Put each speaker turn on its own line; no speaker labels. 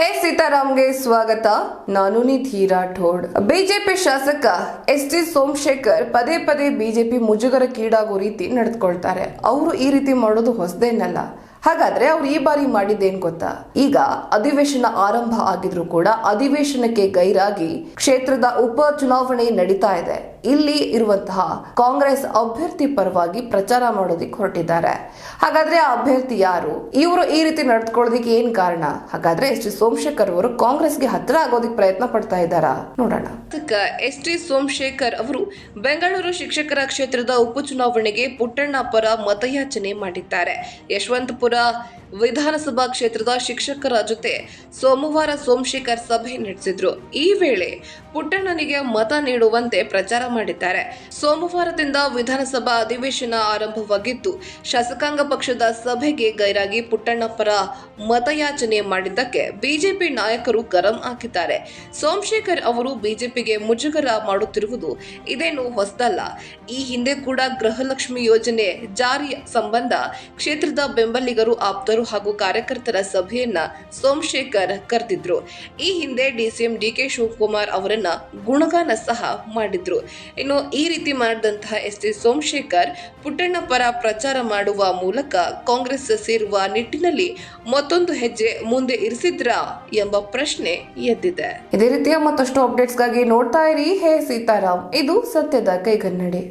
ಹೇ ಸೀತಾರಾಮ್ಗೆ ಸ್ವಾಗತ. ನಾನು ನಿಧಿ ರಾಠೋಡ್. ಬಿಜೆಪಿ ಶಾಸಕ ಎಸ್ ಟಿ ಸೋಮಶೇಖರ್ ಪದೇ ಪದೇ ಬಿಜೆಪಿ ಮುಜುಗರಕ್ಕೀಡಾಗೋ ರೀತಿ ನಡೆದುಕೊಳ್ತಾರೆ. ಅವರು ಈ ರೀತಿ ಮಾಡೋದು ಹೊಸದೇನಲ್ಲ. ಹಾಗಾದ್ರೆ ಅವ್ರು ಈ ಬಾರಿ ಮಾಡಿದ್ದೇನ್ ಗೊತ್ತಾ? ಈಗ ಅಧಿವೇಶನ ಆರಂಭ ಆಗಿದ್ರು ಕೂಡ ಅಧಿವೇಶನಕ್ಕೆ ಗೈರಾಗಿ ಕ್ಷೇತ್ರದ ಉಪ ಚುನಾವಣೆ ನಡೀತಾ ಇದೆ. ಇಲ್ಲಿ ಇರುವಂತಹ ಕಾಂಗ್ರೆಸ್ ಅಭ್ಯರ್ಥಿ ಪರವಾಗಿ ಪ್ರಚಾರ ಮಾಡೋದಿಕ್ ಹೊರಟಿದ್ದಾರೆ. ಹಾಗಾದ್ರೆ ಆ ಅಭ್ಯರ್ಥಿ ಯಾರು? ಇವರು ಈ ರೀತಿ ನಡೆದುಕೊಳ್ಳೋದಿಕ್ಕೆ ಏನ್ ಕಾರಣ? ಹಾಗಾದ್ರೆ ಎಸ್ ಟಿ ಸೋಮಶೇಖರ್ ಅವರು ಕಾಂಗ್ರೆಸ್ಗೆ ಹತ್ತಿರ ಆಗೋದಿಕ್ ಪ್ರಯತ್ನ ಪಡ್ತಾ ಇದ್ದಾರಾ? ನೋಡೋಣ. ಎಸ್ ಟಿ ಸೋಮಶೇಖರ್ ಅವರು ಬೆಂಗಳೂರು ಶಿಕ್ಷಕರ ಕ್ಷೇತ್ರದ ಉಪಚುನಾವಣೆಗೆ ಪುಟ್ಟಣ್ಣ ಪರ ಮತಯಾಚನೆ ಮಾಡಿದ್ದಾರೆ. ಯಶವಂತಪುರ oder ವಿಧಾನಸಭಾ ಕ್ಷೇತ್ರದ ಶಿಕ್ಷಕರ ಜೊತೆ ಸೋಮವಾರ ಸೋಮಶೇಖರ್ ಸಭೆ ನಡೆಸಿದ್ರು. ಈ ವೇಳೆ ಪುಟ್ಟಣ್ಣನಿಗೆ ಮತ ನೀಡುವಂತೆ ಪ್ರಚಾರ ಮಾಡಿದ್ದಾರೆ. ಸೋಮವಾರದಿಂದ ವಿಧಾನಸಭಾ ಅಧಿವೇಶನ ಆರಂಭವಾಗಿದ್ದು, ಶಾಸಕಾಂಗ ಪಕ್ಷದ ಸಭೆಗೆ ಗೈರಾಗಿ ಪುಟ್ಟಣ್ಣ ಪರ ಮತಯಾಚನೆ ಮಾಡಿದ್ದಕ್ಕೆ ಬಿಜೆಪಿ ನಾಯಕರು ಗರಂ ಹಾಕಿದ್ದಾರೆ. ಸೋಮಶೇಖರ್ ಅವರು ಬಿಜೆಪಿಗೆ ಮುಜುಗರ ಮಾಡುತ್ತಿರುವುದು ಇದೇನು ಹೊಸದಲ್ಲ. ಈ ಹಿಂದೆ ಕೂಡ ಗೃಹಲಕ್ಷ್ಮಿ ಯೋಜನೆ ಜಾರಿ ಸಂಬಂಧ ಕ್ಷೇತ್ರದ ಬೆಂಬಲಿಗರು ಆಪ್ತರು ಹಾಗೂ ಕಾರ್ಯಕರ್ತರ ಸಭೆಯನ್ನ ಸೋಮಶೇಖರ್ ಕರೆದಿದ್ರು. ಈ ಹಿಂದೆ ಡಿಸಿಎಂ ಡಿಕೆ ಶಿವಕುಮಾರ್ ಅವರನ್ನ ಗುಣಗಾನ ಸಹ ಮಾಡಿದ್ರು. ಇನ್ನು ಈ ರೀತಿ ಮಾಡಿದಂತಹ ಎಸ್ ಟಿ ಸೋಮಶೇಖರ್ ಪುಟ್ಟಣ್ಣ ಪರ ಪ್ರಚಾರ ಮಾಡುವ ಮೂಲಕ ಕಾಂಗ್ರೆಸ್ ಸೇರುವ ನಿಟ್ಟಿನಲ್ಲಿ ಮತ್ತೊಂದು ಹೆಜ್ಜೆ ಮುಂದೆ ಇರಿಸಿದ್ರಾ ಎಂಬ ಪ್ರಶ್ನೆ ಎದ್ದಿದೆ. ಇದೇ ರೀತಿಯ ಮತ್ತಷ್ಟು ಅಪ್ಡೇಟ್ಸ್ಗಾಗಿ ನೋಡ್ತಾ ಇರಿ. ಹೇ ಸೀತಾರಾಮ್, ಇದು ಸತ್ಯದ ಕೈಗನ್ನಡಿ.